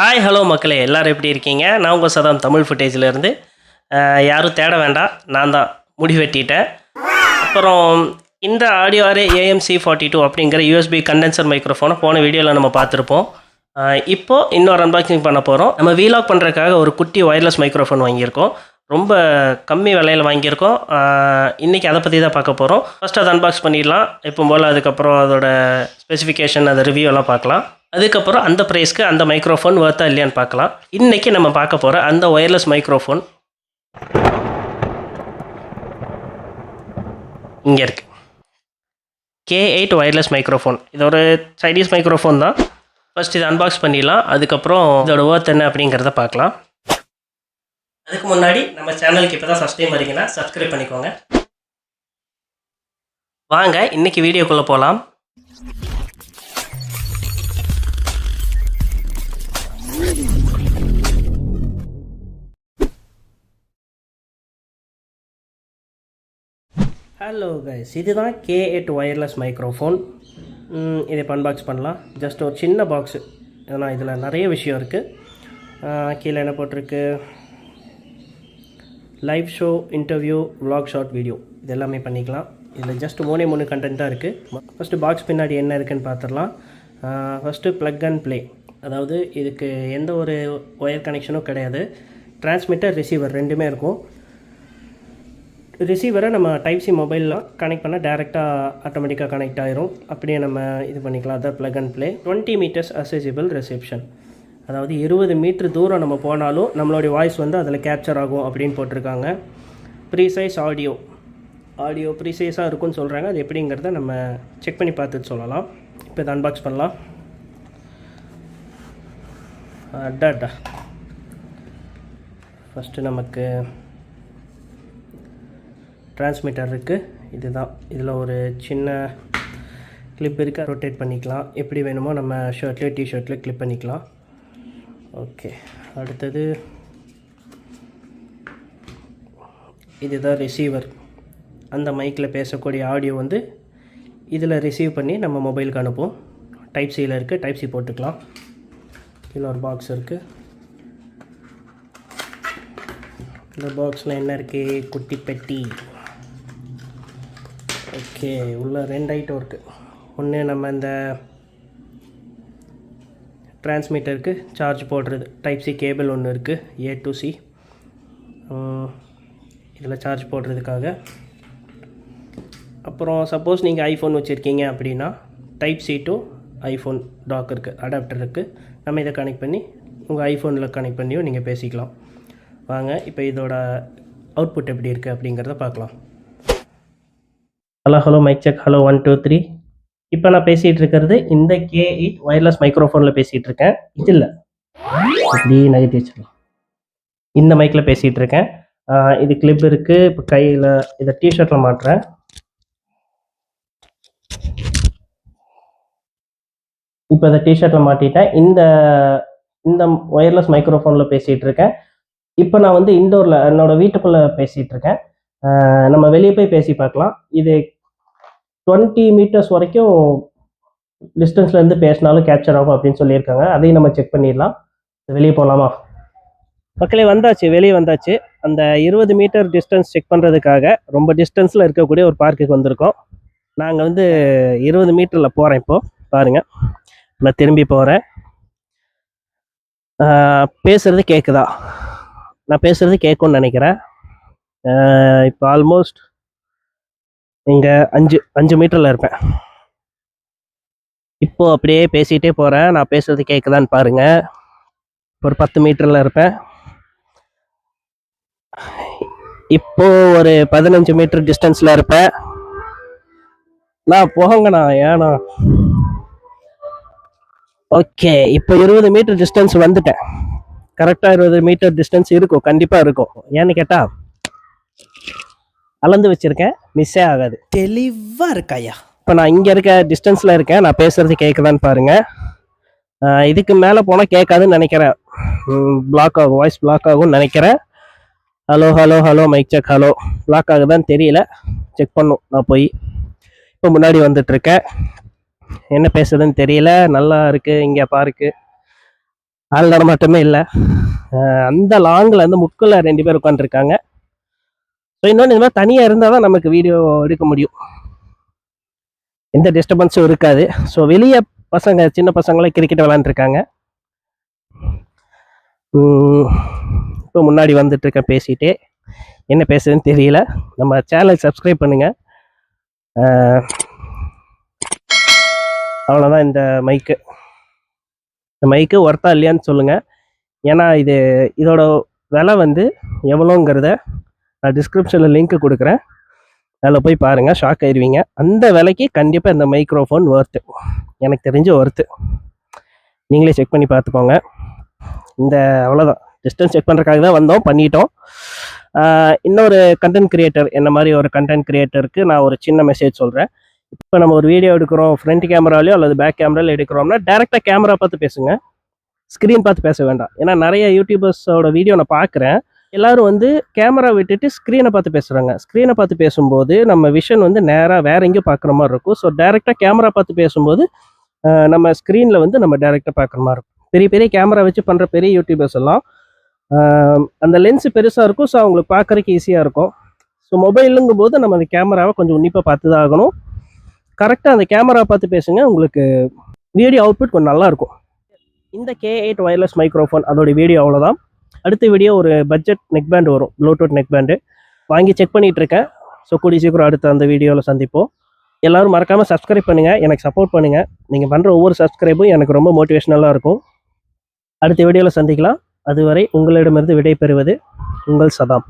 Hi hello மக்களே. எல்லோரும் எப்படி இருக்கீங்க? நான் உங்கள் சதாம் தமிழ் ஃபுட்டேஜ்லேருந்து யாரும் தேட வேண்டாம். நான் தான் முடி வெட்டிட்டேன். அப்புறம் இந்த ஆடியோ ஏஎம்சி ஃபார்ட்டி டூ அப்படிங்கிற யூஎஸ்பி கண்டென்சர் மைக்ரோஃபோனை போன வீடியோவில் நம்ம பார்த்துருப்போம். இப்போது இன்னொரு அன்பாக்சிங் பண்ண போகிறோம் நம்ம வீலாக் பண்ணுறதுக்காக ஒரு குட்டி ஒயர்லெஸ் மைக்ரோஃபோன் வாங்கியிருக்கோம். ரொம்ப கம்மி விலையில் வாங்கியிருக்கோம். இன்றைக்கி இன்னைக்கு அதை பற்றி தான் பார்க்க போகிறோம் ஃபஸ்ட் அதை அன்பாக்ஸ் பண்ணிடலாம். இப்போ போல் அதுக்கப்புறம் அதோட ஸ்பெசிஃபிகேஷன் அதை ரிவ்யூ எல்லாம் பார்க்கலாம். அதுக்கப்புறம் அந்த ப்ரைஸ்க்கு அந்த மைக்ரோஃபோன் ஒர்த்தா இல்லையான்னு பார்க்கலாம். இன்றைக்கி நம்ம பார்க்க போகிற அந்த ஒயர்லெஸ் மைக்ரோஃபோன் இங்கே இருக்கு. K eight wireless microphone. இது ஒரு சைனீஸ் மைக்ரோஃபோன் தான். ஃபஸ்ட் இதை அன்பாக்ஸ் பண்ணிடலாம். அதுக்கப்புறம் இதோட ஒர்த் என்ன அப்படிங்கிறத பார்க்கலாம். அதுக்கு முன்னாடி நம்ம சேனலுக்கு இப்போ தான் ஃபஸ்ட் டைம் வரீங்கன்னா சப்ஸ்கிரைப் பண்ணிக்கோங்க. வாங்க இன்னைக்கு வீடியோக்குள்ளே போகலாம் ஹலோ கைஸ் இதுதான் கே எட் ஒயர்லெஸ் மைக்ரோஃபோன் இதை இப்போ அன்பாக்ஸ் பண்ணலாம். ஜஸ்ட் ஒரு சின்ன பாக்ஸு ஏன்னா இதில் நிறைய விஷயம் இருக்குது கீழே என்ன போட்டிருக்கு? Live show interview vlog short video இது எல்லாமே பண்ணிக்கலாம். இதில் ஜஸ்ட் மூணே மூணு கண்டென்ட் தான் இருக்குது ஃபஸ்ட்டு பாக்ஸ் பின்னாடி என்ன இருக்குதுன்னு பார்த்துடலாம் ஃபஸ்ட்டு ப்ளக் அண்ட் ப்ளே அதாவது இதுக்கு எந்த ஒரு ஒயர் கனெக்ஷனும் கிடையாது. டிரான்ஸ்மிட்டர் ரிசீவர் ரெண்டுமே இருக்கும். ரிசீவரை நம்ம டைப் சி மொபைல்லாம் கனெக்ட் பண்ணால் டேரெக்டாக ஆட்டோமேட்டிக்காக கனெக்ட் ஆயிரும். அப்படியே நம்ம இது பண்ணிக்கலாம். அதான் plug and play twenty metres accessible reception அதாவது இருபது மீட்ரு தூரம் நம்ம போனாலும் நம்மளுடைய வாய்ஸ் வந்து அதில் கேப்சர் ஆகும் அப்படின்னு போட்டிருக்காங்க. ப்ரீசைஸ் ஆடியோ ஆடியோ ப்ரீசைஸாக இருக்கும்னு சொல்கிறாங்க அது எப்படிங்கிறத நம்ம செக் பண்ணி பார்த்துட்டு சொல்லலாம். இப்போ இதை அன்பாக்ஸ் பண்ணலாம். அடாடா. ஃபஸ்ட்டு நமக்கு டிரான்ஸ்மிட்டர் இருக்குது இதுதான். இதில் ஒரு சின்ன கிளிப் இருக்குது ரொட்டேட் பண்ணிக்கலாம். எப்படி வேணுமோ நம்ம ஷர்ட்லேயோ டிஷர்ட்லேயோ கிளிப் பண்ணிக்கலாம். ஓகே அடுத்தது இதுதான் ரிசீவர் அந்த மைக்கில் பேசக்கூடிய ஆடியோ வந்து இதில் ரிசீவ் பண்ணி நம்ம மொபைலுக்கு அனுப்புவோம். டைப் சியில் இருக்குது டைப் சி போட்டுக்கலாம். இல்லை ஒரு பாக்ஸ் இருக்குது இந்த பாக்ஸில் என்ன இருக்குது குட்டி பெட்டி. ஓகே உள்ள ரெண்டு ஐட்டம் இருக்குது ஒன்று நம்ம இந்த டிரான்ஸ்மீட்டருக்கு சார்ஜ் போடுறது. டைப் சி கேபிள் ஒன்று இருக்குது ஏ டு சி இதில் சார்ஜ் போடுறதுக்காக. அப்புறம் சப்போஸ் நீங்கள் ஐஃபோன் வச்சுருக்கீங்க அப்படின்னா type C to iPhone dock இருக்குது அடாப்டர் இருக்குது நம்ம இதை கனெக்ட் பண்ணி உங்கள் ஐஃபோனில் கனெக்ட் பண்ணியும் நீங்கள் பேசிக்கலாம். வாங்க இப்போ இதோட அவுட்புட் எப்படி இருக்குது அப்படிங்கிறத பார்க்கலாம். Hello hello mic check hello one two three இப்போ நான் பேசிகிட்டு இருக்கிறது இந்த கே எயிட் ஒயர்லெஸ் மைக்ரோஃபோனில் பேசிகிட்டு இருக்கேன். இது இல்லை இப்படி நகர்த்தி வச்சிடலாம். இந்த மைக்கில் பேசிகிட்டு இருக்கேன். இது கிளிப் இருக்குது இப்போ கையில் இதை டிஷர்ட்டில் மாட்டுறேன் இப்போ இதை டிஷர்ட்டில் மாட்டிட்டேன். இந்த இந்த ஒயர்லெஸ் மைக்ரோஃபோனில் பேசிகிட்டு இருக்கேன். இப்போ நான் வந்து இண்டோரில் என்னோட வீட்டுக்குள்ளே பேசிகிட்டு இருக்கேன். நம்ம வெளியே போய் பேசி பார்க்கலாம். இது டுவெண்ட்டி மீட்டர்ஸ் வரைக்கும் டிஸ்டன்ஸ்லேருந்து பேசினாலும் கேப்சர் ஆகும் அப்படின்னு சொல்லியிருக்காங்க. அதையும் நம்ம செக் பண்ணிடலாம். வெளியே போகலாமா மக்களே வந்தாச்சு. வெளியே வந்தாச்சு. அந்த இருபது மீட்டர் டிஸ்டன்ஸ் செக் பண்ணுறதுக்காக ரொம்ப டிஸ்டன்ஸில் இருக்கக்கூடிய ஒரு பார்க்குக்கு வந்திருக்கோம். நாங்கள் வந்து இருபது மீட்டரில் போகிறேன் இப்போது பாருங்கள் நான் திரும்பி போகிறேன் பேசுகிறது கேட்குதா நான் பேசுகிறது கேட்கும்னு நினைக்கிறேன். இப்போ ஆல்மோஸ்ட் இங்கே அஞ்சு அஞ்சு மீட்டரில் இருப்பேன். இப்போது அப்படியே பேசிகிட்டே போகிறேன் நான் பேசுறது கேட்குதான்னு பாருங்கள் ஒரு பத்து மீட்டரில் இருப்பேன். இப்போது ஒரு பதினஞ்சு மீட்டர் டிஸ்டன்ஸில் இருப்பேன். நான் போங்கண்ணா. ஏண்ணா ஓகே இப்போ இருபது மீட்டர் டிஸ்டன்ஸ் வந்துட்டேன். கரெக்டாக இருபது மீட்டர் டிஸ்டன்ஸ் இருக்கும். கண்டிப்பாக இருக்கும். ஏன்னு கேட்டால் அளந்து வச்சிருக்கேன் மிஸ்ஸே ஆகாது. தெளிவா இருக்காயா இப்போ நான் இங்கே இருக்க டிஸ்டன்ஸில் இருக்கேன். நான் பேசுறது கேட்குதான்னு பாருங்க. ஆஹ் இதுக்கு மேலே போனால் கேட்காதுன்னு நினைக்கிறேன். பிளாக் ஆகும். வாய்ஸ் பிளாக் ஆகும்னு நினைக்கிறேன். Hello hello hello mic check hello block ஆகுதான்னு தெரியல. செக் பண்ணும். நான் போய் இப்போ முன்னாடி வந்துட்டு இருக்கேன். என்ன பேசுறதுன்னு தெரியல. நல்லா இருக்கு. இங்கே பார்க்கு. ஆள் நடமாட்டமே இல்லை. அந்த லாங்கில் வந்து முக்கில் ரெண்டு பேர் உட்காந்துருக்காங்க ஸோ இன்னொன்று இந்த மாதிரி தனியாக இருந்தால் தான் நமக்கு வீடியோ எடுக்க முடியும். எந்த டிஸ்டர்பன்ஸும் இருக்காது. ஸோ வெளியே பசங்க சின்ன பசங்களாம் கிரிக்கெட் விளாண்டுருக்காங்க இப்போ முன்னாடி வந்துட்டு இருக்கேன் என்ன பேசுறதுன்னு தெரியல. நம்ம சேனல் சப்ஸ்கிரைப் பண்ணுங்கள் அவ்வளோதான் இந்த மைக்கு இந்த மைக்கு ஒர்த்தா இல்லையான்னு சொல்லுங்கள் ஏன்னா இது இதோட விலை வந்து எவ்வளோங்கிறத நான் டிஸ்கிரிப்ஷனில் லிங்க் கொடுக்குறேன். அதில் போய் பாருங்கள் ஷாக் ஆயிருவீங்க. அந்த விலைக்கு கண்டிப்பாக இந்த மைக்ரோஃபோன் ஒர்த்து எனக்கு தெரிஞ்ச ஒர்த்து நீங்களே செக் பண்ணி பார்த்துக்கோங்க. இந்த அவ்வளோதான் டிஸ்டன்ஸ் செக் பண்ணுறதுக்காக தான் வந்தோம் பண்ணிட்டோம். இன்னொரு கண்டென்ட் கிரியேட்டர் என்ன மாதிரி ஒரு கண்டென்ட் கிரியேட்டருக்கு நான் ஒரு சின்ன மெசேஜ் சொல்கிறேன் இப்போ நம்ம ஒரு வீடியோ எடுக்கிறோம் ஃப்ரண்ட் கேமராலையோ அல்லது பேக் கேமராலையோ எடுக்கிறோம்னா டேரெக்டாக கேமரா பார்த்து பேசுங்க. ஸ்க்ரீன் பார்த்து பேச வேண்டாம். ஏன்னா நிறைய யூடியூபர்ஸோட வீடியோ நான் பார்க்குறேன். எல்லாரும் வந்து கேமரா விட்டுட்டு ஸ்க்ரீனை பார்த்து பேசுகிறாங்க ஸ்க்ரீனை பார்த்து பேசும்போது நம்ம விஷன் வந்து நேராக வேற எங்கேயும் பார்க்குற மாதிரி இருக்கும். ஸோ டேரெக்டாக கேமரா பார்த்து பேசும்போது நம்ம ஸ்க்ரீனில் வந்து நம்ம டேரெக்டாக பார்க்குற மாதிரி இருக்கும். பெரிய பெரிய கேமரா வச்சு பண்ணுற பெரிய யூடியூபர்ஸ் எல்லாம் அந்த லென்ஸ் பெருசாக இருக்கும். ஸோ அவங்களுக்கு பார்க்குறதுக்கு ஈஸியாக இருக்கும். ஸோ மொபைலுங்கும் போது நம்ம அந்த கேமராவை கொஞ்சம் உன்னிப்பாக பார்த்து தான் ஆகணும் கரெக்டாக அந்த கேமரா பார்த்து பேசுங்க உங்களுக்கு வீடியோ அவுட்புட் கொஞ்சம் நல்லாயிருக்கும் இந்த கே எயிட் ஒயர்லெஸ் மைக்ரோஃபோன் அதோட வீடியோ அவ்வளோதான் அடுத்த வீடியோ ஒரு பட்ஜெட் நெக் பேண்ட் வரும். ப்ளூடூத் நெக் பேண்டு வாங்கி செக் பண்ணிகிட்டு இருக்கேன் ஸோ கூடிய சீக்கிரம் அடுத்த அந்த வீடியோவில் சந்திப்போம். எல்லாரும் மறக்காமல் சப்ஸ்கிரைப் பண்ணுங்கள் எனக்கு சப்போர்ட் பண்ணுங்கள் நீங்கள் பண்ணுற ஒவ்வொரு சப்ஸ்கிரைபும் எனக்கு ரொம்ப மோட்டிவேஷனலாக இருக்கும். அடுத்த வீடியோவில் சந்திக்கலாம். அதுவரை உங்களிடமிருந்து விடை பெறுவது உங்கள் சதாம்.